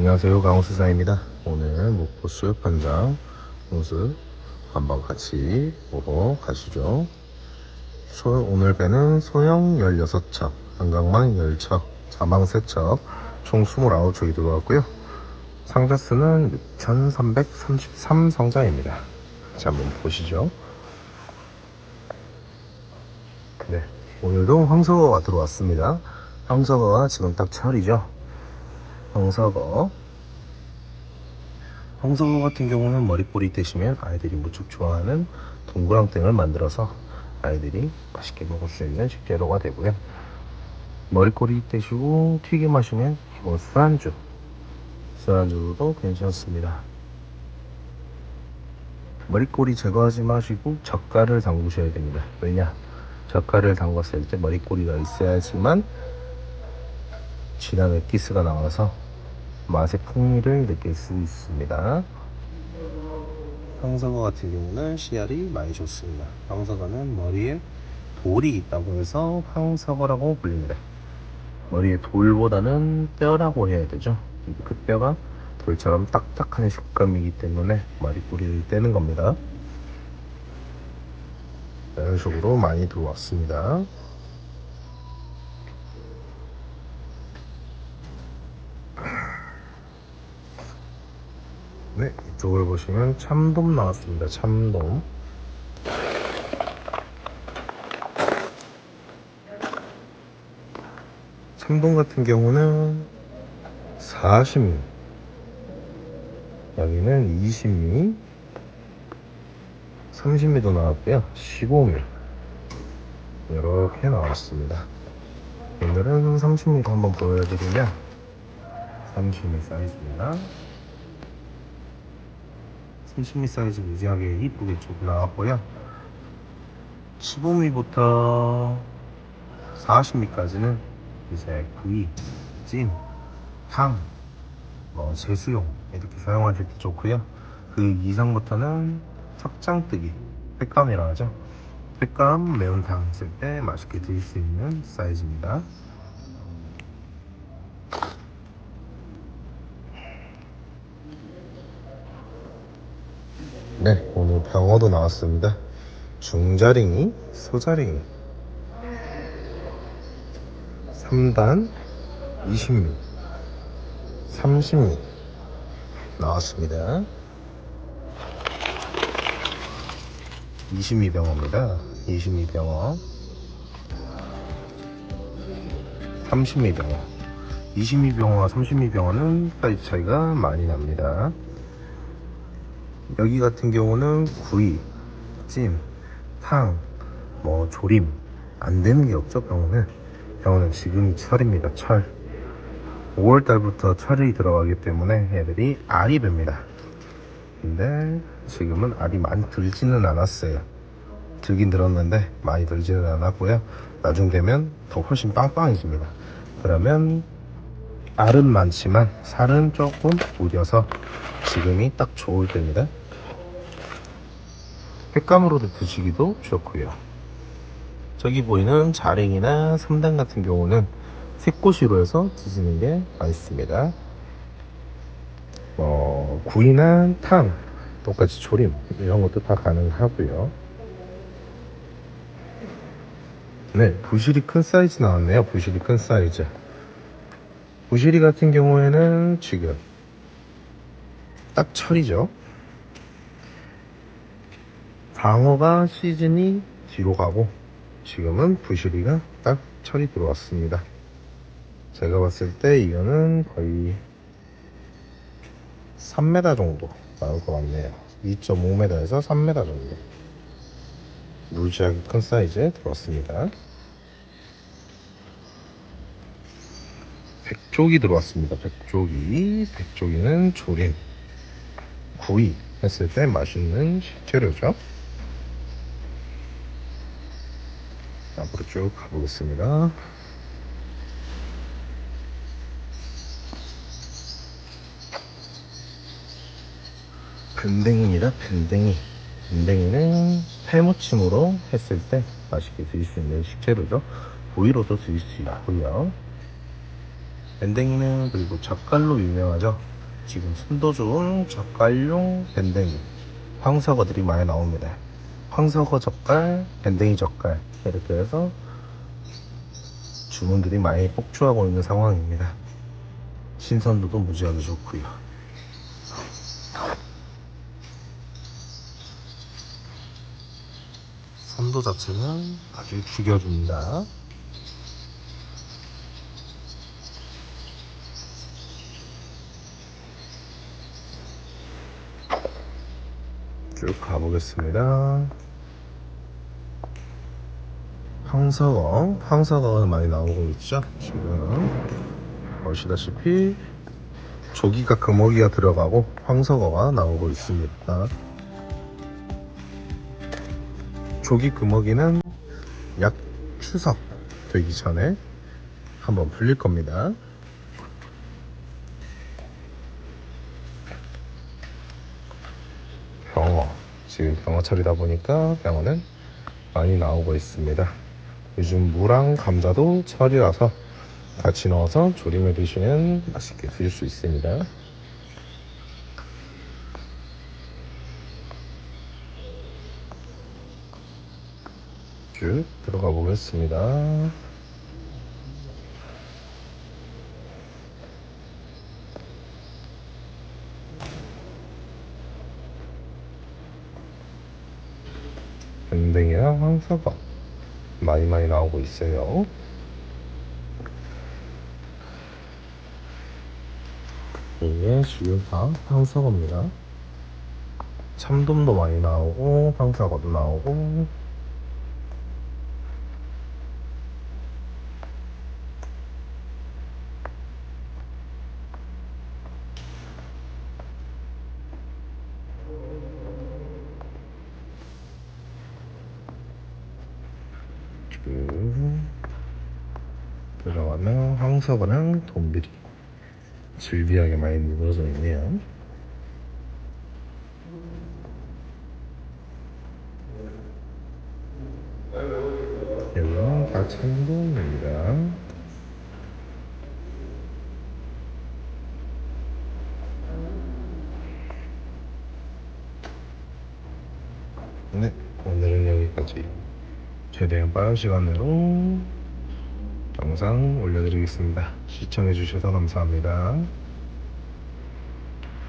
안녕하세요. 강호수사입니다. 오늘 목포 수육판장 모습 한번 같이 보고 가시죠. 소, 오늘 배는 소형 16척 한강망 10척 자망 3척 총 29척이 들어왔고요. 상자 수는 6333 상자입니다. 자 한번 보시죠. 네 오늘도 황석어가 들어왔습니다. 황석어가 지금 딱 철이죠 황석어. 황석어 같은 경우는 머리꼬리 떼시면 아이들이 무척 좋아하는 동그랑땡을 만들어서 아이들이 맛있게 먹을 수 있는 식재료가 되고요. 머리꼬리 떼시고 튀김 하시면 기본 술안주. 술안주도 괜찮습니다. 머리꼬리 제거하지 마시고 젓갈을 담그셔야 됩니다. 왜냐? 젓갈을 담갔을 때 머리꼬리가 있어야지만 진한 엑기스가 나와서 맛의 풍미를 느낄 수 있습니다. 황석어 같은 경우는 씨알이 많이 좋습니다. 황석어는 머리에 돌이 있다고 해서 황석어라고 불립니다. 머리에 돌보다는 뼈라고 해야 되죠. 그 뼈가 돌처럼 딱딱한 식감이기 때문에 머리꼬리를 떼는 겁니다. 이런 식으로 많이 들어왔습니다. 네, 이쪽을 보시면 참돔 나왔습니다. 참돔. 참돔 같은 경우는 40미, 여기는 20미, 30미도 나왔고요. 15미 이렇게 나왔습니다. 오늘은 30미도 한번 보여드리면 30미 사이즈입니다. 30mm 사이즈 무지하게 이쁘게 쭉 나왔고요. 15mm부터 40mm까지는 이제 구이, 찜, 탕, 뭐 제수용 이렇게 사용하실 때 좋고요. 그 이상부터는 척장뜨기, 횟감이라 하죠. 횟감 매운탕 쓸때 맛있게 드실 수 있는 사이즈입니다 네, 오늘 병어도 나왔습니다. 중자링이, 소자링이. 3단 20미, 30미 나왔습니다. 20미 병어입니다. 20미 병어. 30미 병어. 20미 병어와 30미 병어는 사이즈 차이가 많이 납니다. 여기 같은 경우는 구이, 찜, 탕, 뭐 조림. 안 되는 게 없죠 병어는 병어는 지금이 철입니다 철. 5월 달부터 철이 들어가기 때문에 애들이 알이 붑니다. 근데 지금은 알이 많이 들지는 않았어요. 들긴 들었는데 많이 들지는 않았고요. 나중 되면 더 훨씬 빵빵해집니다. 그러면 알은 많지만 살은 조금 우려서 지금이 딱 좋을 때입니다 횟감으로도 드시기도 좋고요. 저기 보이는 자랭이나 삼단 같은 경우는 새꼬시로 해서 드시는 게 맛있습니다. 뭐 구이나 탕 똑같이 조림 이런 것도 다 가능하고요. 네 부실이 큰 사이즈 나왔네요. 부실이 큰 사이즈. 부실이 같은 경우에는 지금 딱 철이죠 방어가 시즌이 뒤로 가고 지금은 부시리가 딱 철이 들어왔습니다. 제가 봤을 때 이거는 거의 3m 정도 나올 것 같네요. 2.5m에서 3m 정도. 무지하게 큰 사이즈에 들어왔습니다. 백조기 들어왔습니다. 백조기. 백조기는 조림, 구이 했을 때 맛있는 식재료죠. 앞으로 쭉 가보겠습니다. 밴댕이입니다. 밴댕이. 밴댕이는 회무침으로 했을 때 맛있게 드실 수 있는 식재료죠. 오이로도 드실 수 있고요. 밴댕이는 그리고 젓갈로 유명하죠. 지금 순도 좋은 젓갈용 밴댕이 황석어들이 많이 나옵니다. 황석어 젓갈, 밴댕이 젓갈 이렇게 해서 주문들이 많이 폭주하고 있는 상황입니다. 신선도도 무지하게 좋고요. 선도 자체는 아주 죽여줍니다. 쭉 가보겠습니다. 황석어, 황석어가 많이 나오고 있죠. 지금 보시다시피 조기가 금어기가 들어가고 황석어가 나오고 있습니다. 조기 금어기는 약 추석 되기 전에 한번 풀릴 겁니다. 병어 지금 병어 철이다 보니까 병어는 많이 나오고 있습니다. 요즘 무랑 감자도 철이라서 같이 넣어서 조림해 드시면 맛있게 드실 수 있습니다. 쭉 들어가 보겠습니다. 밴댕이랑 황사과 많이 많이 나오고 있어요. 이게 지금 다 황사과입니다. 참돔도 많이 나오고 황사과도 나오고 쭉 들어가면 황사과랑 돈비리 즐비하게 많이 누워져 있네요. 여기는 다 참돔입니다. 네, 오늘은 여기까지. 최대한 빠른 시간으로 영상 올려드리겠습니다. 시청해주셔서 감사합니다.